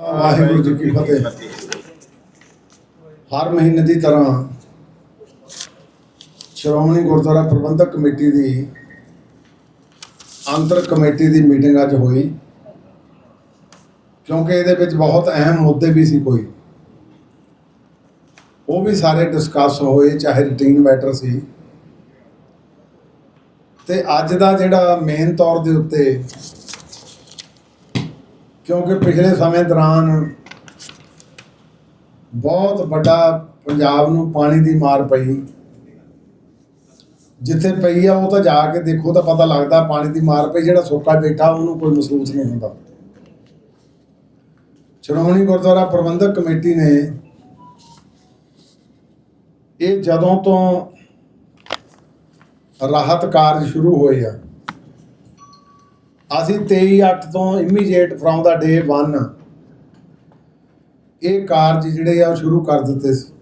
ਵਾਹਿਗੁਰੂ ਜੀ ਕੀ ਫਤਿਹ। ਹਰ ਮਹੀਨੇ ਦੀ ਤਰ੍ਹਾਂ ਸ਼੍ਰੋਮਣੀ ਗੁਰਦੁਆਰਾ ਪ੍ਰਬੰਧਕ ਕਮੇਟੀ ਦੀ, ਅੰਤਰ ਕਮੇਟੀ ਦੀ ਮੀਟਿੰਗ ਅੱਜ ਹੋਈ। ਕਿਉਂਕਿ ਇਹਦੇ ਵਿੱਚ ਬਹੁਤ ਅਹਿਮ ਮੁੱਦੇ ਵੀ ਸੀ ਕੋਈ। ਉਹ ਵੀ ਸਾਰੇ ਡਿਸਕਸ ਹੋਏ, ਚਾਹੇ ਰੂਟੀਨ ਮੈਟਰ ਸੀ। ਤੇ ਅੱਜ ਦਾ ਜਿਹੜਾ ਮੇਨ ਤੌਰ ਦੇ ਉੱਤੇ ਕਿਉਂਕਿ ਪਿਛਲੇ ਸਮੇਂ ਦੌਰਾਨ ਬਹੁਤ ਵੱਡਾ ਪੰਜਾਬ ਨੂੰ ਪਾਣੀ ਦੀ ਮਾਰ ਪਈ। ਜਿੱਥੇ ਪਈ ਆ, ਉਹ ਤਾਂ ਜਾ ਕੇ ਦੇਖੋ ਤਾਂ ਪਤਾ ਲੱਗਦਾ ਪਾਣੀ ਦੀ ਮਾਰ ਪਈ, ਜਿਹੜਾ ਸੋਕਾ ਬੈਠਾ, ਉਹਨੂੰ ਕੋਈ ਮਹਿਸੂਸ ਨਹੀਂ ਹੁੰਦਾ। ਸ਼੍ਰੋਮਣੀ ਗੁਰਦੁਆਰਾ ਪ੍ਰਬੰਧਕ ਕਮੇਟੀ ਨੇ ਇਹ ਜਦੋਂ ਤੋਂ ਰਾਹਤ ਕਾਰਜ ਸ਼ੁਰੂ ਹੋਏ ਆ ਅਸੀਂ 23 8 ਤੋਂ ਇਮੀਡੀਏਟ ਫਰੋਮ ਦਾ ਡੇ 1 ਇਹ ਕਾਰਜ ਜਿਹੜੇ ਆ ਉਹ ਸ਼ੁਰੂ ਕਰ ਦਿੱਤੇ ਸੀ।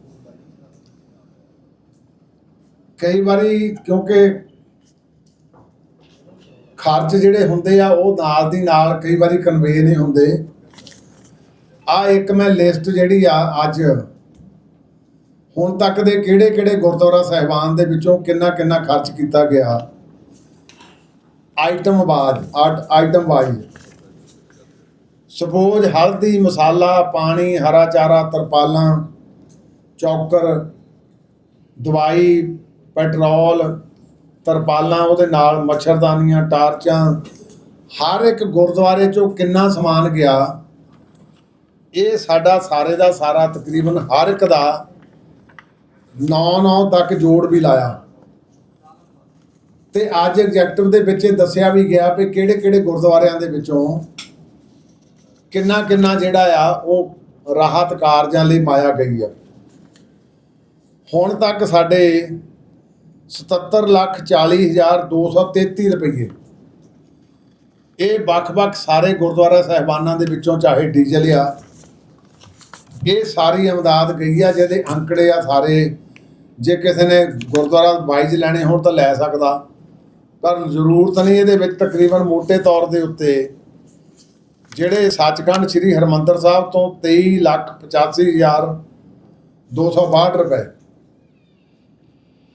ਕਈ ਵਾਰੀ ਕਿਉਂਕਿ ਖਰਚ ਜਿਹੜੇ ਹੁੰਦੇ ਆ ਉਹ ਨਾਲ ਦੀ ਨਾਲ ਕਈ ਵਾਰੀ ਕਨਵੇ ਨਹੀਂ ਹੁੰਦੇ। ਆ ਇੱਕ ਮੈਂ ਲਿਸਟ ਜਿਹੜੀ ਆ ਅੱਜ, ਹੁਣ ਤੱਕ ਦੇ ਕਿਹੜੇ ਕਿਹੜੇ ਗੁਰਦੁਆਰਾ ਸਾਹਿਬਾਨ ਦੇ ਵਿੱਚੋਂ ਕਿੰਨਾ ਕਿੰਨਾ ਖਰਚ ਕੀਤਾ ਗਿਆ। ਆਈਟਮ ਆਈਟਮ ਵਾਈਜ਼ ਸਪੋਜ਼ ਹਲਦੀ, ਮਸਾਲਾ, ਪਾਣੀ, ਹਰਾ ਚਾਰਾ, ਤਰਪਾਲਾਂ, ਚੌਕਰ, ਦਵਾਈ, ਪੈਟਰੋਲ, ਤਰਪਾਲਾਂ, ਉਹਦੇ ਨਾਲ ਮੱਛਰਦਾਨੀਆਂ, ਟਾਰਚਾਂ। ਹਰ ਇੱਕ ਗੁਰਦੁਆਰੇ ਚੋਂ ਕਿੰਨਾ ਸਮਾਨ ਗਿਆ, ਇਹ ਸਾਡਾ ਸਾਰੇ ਦਾ ਸਾਰਾ ਤਕਰੀਬਨ ਹਰ ਇੱਕ ਦਾ 9-9 ਤੱਕ ਜੋੜ ਵੀ ਲਾਇਆ। ਤੇ ਅੱਜ ਐਗਜੈਕਟਿਵ ਦੇ ਵਿੱਚ ਇਹ ਦੱਸਿਆ ਵੀ ਗਿਆ ਵੀ ਕਿਹੜੇ ਕਿਹੜੇ ਗੁਰਦੁਆਰਿਆਂ ਦੇ ਵਿੱਚੋਂ ਕਿੰਨਾ ਕਿੰਨਾ ਜਿਹੜਾ ਆ ਉਹ ਰਾਹਤ ਕਾਰਜਾਂ ਲਈ ਮਾਇਆ ਗਈ ਆ। ਹੁਣ ਤੱਕ ਸਾਡੇ 77 ਲੱਖ 40 ਹਜ਼ਾਰ 233 ਰੁਪਏ ਇਹ ਵੱਖ-ਵੱਖ ਸਾਰੇ ਗੁਰਦੁਆਰਾ ਸਾਹਿਬਾਨਾਂ ਦੇ ਵਿੱਚੋਂ ਚਾਹੇ ਡੀਜ਼ਲ ਆ, ਇਹ ਸਾਰੀ ਅਮਦਾਦ ਗਈ ਆ ਜਿਹਦੇ ਅੰਕੜੇ ਆ ਸਾਰੇ। ਜੇ ਕਿਸੇ ਨੇ ਗੁਰਦੁਆਰਾ ਵਾਈਜ਼ ਲੈਣੇ ਹੋਣ ਤਾਂ ਲੈ ਸਕਦਾ। ਪਰ ਜ਼ਰੂਰਤ ਨਹੀਂ ਇਹਦੇ ਵਿੱਚ ਤਕਰੀਬਨ ਮੋٹے ਤੌਰ ਦੇ ਉੱਤੇ। ਜਿਹੜੇ ਸੱਚਖੰਡ ਸ੍ਰੀ ਹਰਮੰਦਰ ਸਾਹਿਬ ਤੋਂ 23 ਲੱਖ 85 ਹਜ਼ਾਰ 262 ਰੁਪਏ।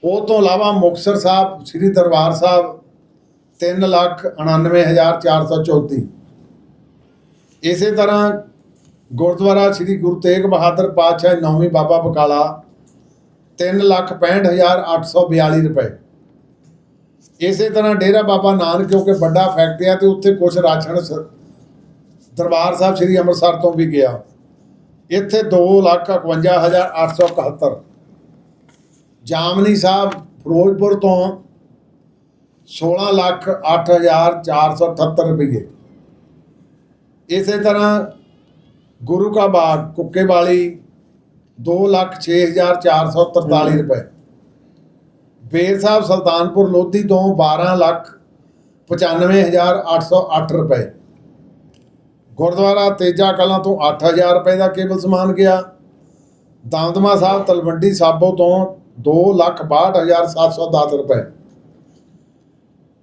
ਉਹ ਤੋਂ ਇਲਾਵਾ ਮੁਕਤਸਰ ਸਾਹਿਬ, ਸ੍ਰੀ ਦਰਬਾਰ ਸਾਹਿਬ 3 ਲੱਖ 99 ਹਜ਼ਾਰ 434 ਇਸੇ ਤਰ੍ਹਾਂ ਗੁਰਦੁਆਰਾ ਸ੍ਰੀ ਗੁਰੂ ਤੇਗ ਬਹਾਦਰ ਪਾਤਸ਼ਾਹ ਨੌਵੀਂ ਬਾਬਾ ਬਕਾਲਾ 3 ਲੱਖ 65 ਹਜ਼ਾਰ 842 ਰੁਪਏ। ਇਸੇ ਤਰ੍ਹਾਂ ਡੇਰਾ ਬਾਬਾ ਨਾਨਕ ਕਿਉਂਕਿ ਵੱਡਾ ਫੈਕਟਰੀ ਆ ਤੇ ਉੱਥੇ ਕੁਝ ਰਾਸ਼ਨ ਸ- ਦਰਬਾਰ ਸਾਹਿਬ ਸ੍ਰੀ ਅੰਮ੍ਰਿਤਸਰ ਤੋਂ ਵੀ ਗਿਆ। ਇੱਥੇ 2 ਲੱਖ 51 ਹਜ਼ਾਰ 871 ਜਾਮਨੀ ਸਾਹਿਬ ਫਿਰੋਜ਼ਪੁਰ ਤੋਂ 16 ਲੱਖ 8 ਹਜ਼ਾਰ 478 ਰੁਪਏ ਇਸੇ ਤਰ੍ਹਾਂ ਗੁਰੂ ਕਾ ਬਾਗ ਕੁੱਕੇ ਵਾਲੀ 2 ਲੱਖ 6 ਹਜ਼ਾਰ 443 ਰੁਪਏ। ਬੇਰ ਸਾਹਿਬ ਸੁਲਤਾਨਪੁਰ ਲੋਧੀ ਤੋਂ 12 ਲੱਖ 95 ਹਜ਼ਾਰ 808 ਰੁਪਏ। ਗੁਰਦੁਆਰਾ ਤੇਜਾ ਕਲਾਂ ਤੋਂ 8000 ਰੁਪਏ ਦਾ ਕੇਬਲ ਸਮਾਨ ਗਿਆ। ਦਮਦਮਾ ਸਾਹਿਬ ਤਲਵੰਡੀ ਸਾਬੋ ਤੋਂ 2 ਲੱਖ 62 ਹਜ਼ਾਰ 710 ਰੁਪਏ।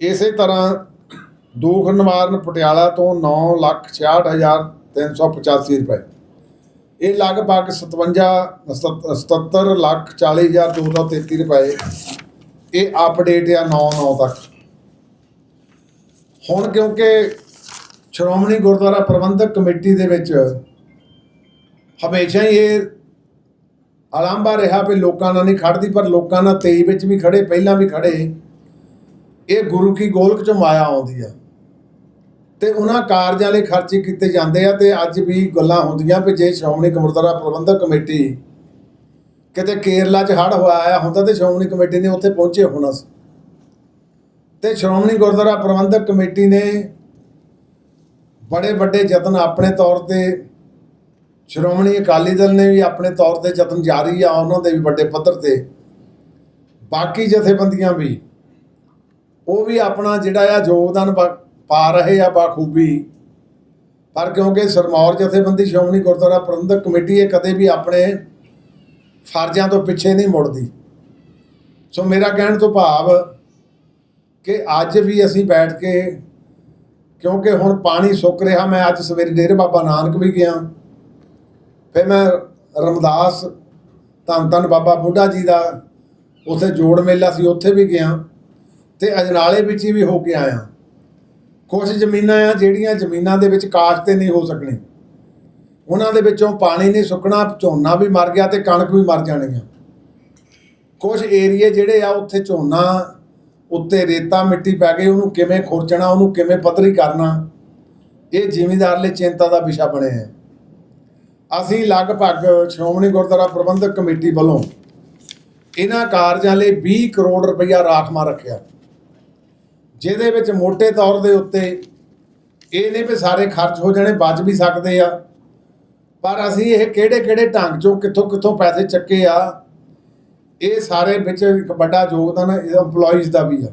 ਇਸੇ ਤਰ੍ਹਾਂ ਦੂਖ ਨਿਵਾਰਨ ਪਟਿਆਲਾ ਤੋਂ 9 ਲੱਖ 66 ਹਜ਼ਾਰ 385 ਰੁਪਏ। ਇਹ ਲਗਭਗ 57 77 ਲੱਖ 40 ਹਜ਼ਾਰ 233 ਰੁਪਏ ਇਹ ਅਪਡੇਟ ਆ 9 9 ਤੱਕ। ਹੁਣ ਕਿਉਂਕਿ ਸ਼੍ਰੋਮਣੀ ਗੁਰਦੁਆਰਾ ਪ੍ਰਬੰਧਕ ਕਮੇਟੀ ਦੇ ਵਿੱਚ ਹਮੇਸ਼ਾ ਹੀ ਇਹ ਆਲੰਬਾ ਰਿਹਾ ਵੀ ਲੋਕਾਂ ਨਾਲ ਨਹੀਂ ਖੜਦੀ, ਪਰ ਲੋਕਾਂ ਨਾਲ 23 ਵਿੱਚ ਵੀ ਖੜੇ, ਪਹਿਲਾਂ ਵੀ ਖੜੇ, ਇਹ ਗੁਰੂ ਕੀ ਗੋਲਕ ਚੋਂ ਮਾਇਆ ਆਉਂਦੀ ਆ। ਤੇ ਉਹਨਾਂ ਕਾਰਜਾਂ ਲਈ ਖਰਚੇ ਕੀਤੇ ਜਾਂਦੇ ਆ ਤੇ ਅੱਜ ਵੀ ਗੱਲਾਂ ਹੁੰਦੀਆਂ ਵੀ ਜੇ ਸ਼੍ਰੋਮਣੀ ਗੁਰਦੁਆਰਾ ਪ੍ਰਬੰਧਕ ਕਮੇਟੀ ਕਿਤੇ ਕੇਰਲਾ 'ਚ ਹੜ੍ਹ ਹੋਇਆ ਆਇਆ ਹੁੰਦਾ ਤੇ ਸ਼੍ਰੋਮਣੀ ਕਮੇਟੀ ਨੇ ਉੱਥੇ ਪਹੁੰਚੇ ਹੋਣਾ ਸੀ। ਤੇ ਸ਼੍ਰੋਮਣੀ ਗੁਰਦੁਆਰਾ ਪ੍ਰਬੰਧਕ ਕਮੇਟੀ ਨੇ ਬੜੇ ਵੱਡੇ ਯਤਨ ਆਪਣੇ ਤੌਰ ਤੇ ਸ਼੍ਰੋਮਣੀ ਅਕਾਲੀ ਦਲ ਨੇ ਵੀ ਆਪਣੇ ਤੌਰ ਤੇ ਯਤਨ ਜਾਰੀ ਆ, ਉਹਨਾਂ ਦੇ ਵੀ ਵੱਡੇ ਪੱਧਰ ਤੇ। ਬਾਕੀ ਜਥੇਬੰਦੀਆਂ ਵੀ, ਉਹ ਵੀ ਆਪਣਾ ਜਿਹੜਾ ਆ ਯੋਗਦਾਨ ਪਾ- ਪਾ ਰਹੇ ਆ ਬਾਖੂਬੀ। ਪਰ ਕਿਉਂਕਿ ਸਰਮੌਰ ਜਥੇਬੰਦੀ ਸ਼੍ਰੋਮਣੀ ਗੁਰਦੁਆਰਾ ਪ੍ਰਬੰਧਕ ਕਮੇਟੀ ਇਹ ਕਦੇ ਵੀ ਆਪਣੇ ਫਰਜ਼ਾਂ ਤੋਂ ਪਿੱਛੇ ਨਹੀਂ ਮੁੜਦੀ। ਸੋ ਮੇਰਾ ਕਹਿਣ ਤੋਂ ਭਾਵ ਕਿ ਅੱਜ ਵੀ ਅਸੀਂ ਬੈਠ ਕੇ, ਕਿਉਂਕਿ ਹੁਣ ਪਾਣੀ ਸੁੱਕ ਰਿਹਾ, ਮੈਂ ਅੱਜ ਸਵੇਰੇ ਡੇਰੇ ਬਾਬਾ ਨਾਨਕ ਵੀ ਗਿਆ। ਫਿਰ ਮੈਂ ਰਮਦਾਸ ਧੰਨ ਧੰਨ ਬਾਬਾ ਬੁੱਢਾ ਜੀ ਦਾ ਉੱਥੇ ਜੋੜ ਮੇਲਾ ਸੀ, ਉੱਥੇ ਵੀ ਗਿਆ ਤੇ ਅਜਨਾਲੇ ਵਿੱਚ ਵੀ ਹੋ ਕੇ ਆਇਆ। ਕੁਝ ਜ਼ਮੀਨਾਂ ਆ ਜਿਹੜੀਆਂ ਜ਼ਮੀਨਾਂ ਦੇ ਵਿੱਚ ਕਾਸ਼ਤ ਤੇ ਨਹੀਂ ਹੋ ਸਕਣੀ। ਉਹਨਾਂ ਦੇ ਵਿੱਚੋਂ ਪਾਣੀ ਨਹੀਂ ਸੁੱਕਣਾ, ਝੋਨਾ ਵੀ ਮਰ ਗਿਆ ਤੇ ਕਣਕ ਵੀ ਮਰ ਜਾਣਗੀਆਂ। ਕੁਝ ਏਰੀਏ ਜਿਹੜੇ ਆ, ਉੱਥੇ ਝੋਨਾ ਉੱਤੇ ਰੇਤਾ ਮਿੱਟੀ ਪੈ ਗਈ, ਉਹਨੂੰ ਕਿਵੇਂ ਖੁਰਚਣਾ, ਉਹਨੂੰ ਕਿਵੇਂ ਪੱਧਰੀ ਕਰਨਾ, ਇਹ ਜ਼ਿਮੀਂਦਾਰ ਲਈ ਚਿੰਤਾ ਦਾ ਵਿਸ਼ਾ ਬਣਿਆ ਹੈ। ਅਸੀਂ ਲਗਭਗ ਸ਼੍ਰੋਮਣੀ ਗੁਰਦੁਆਰਾ ਪ੍ਰਬੰਧਕ ਕਮੇਟੀ ਵੱਲੋਂ ਇਹਨਾਂ ਕਾਰਜਾਂ ਲਈ 20 ਕਰੋੜ ਰੁਪਈਆ ਰਾਖਵਾਂ ਰੱਖਿਆ। ਜਿਹਦੇ ਵਿੱਚ ਮੋٹے ਤੌਰ ਦੇ ਉੱਤੇ ਇਹ ਨੇ ਵੀ ਸਾਰੇ ਖਰਚ ਹੋ ਜਾਣੇ, ਬਚ ਵੀ ਸਕਦੇ ਆ। ਪਰ ਅਸੀਂ ਇਹ ਕਿਹੜੇ ਕਿਹੜੇ ਢੰਗ ਚੋਂ ਕਿੱਥੋਂ ਕਿੱਥੋਂ ਪੈਸੇ ਚੱਕੇ ਆ, ਇਹ ਸਾਰੇ ਵਿੱਚ ਇੱਕ ਵੱਡਾ ਯੋਗਦਾਨ EMPLOYEES ਦਾ ਵੀ ਆ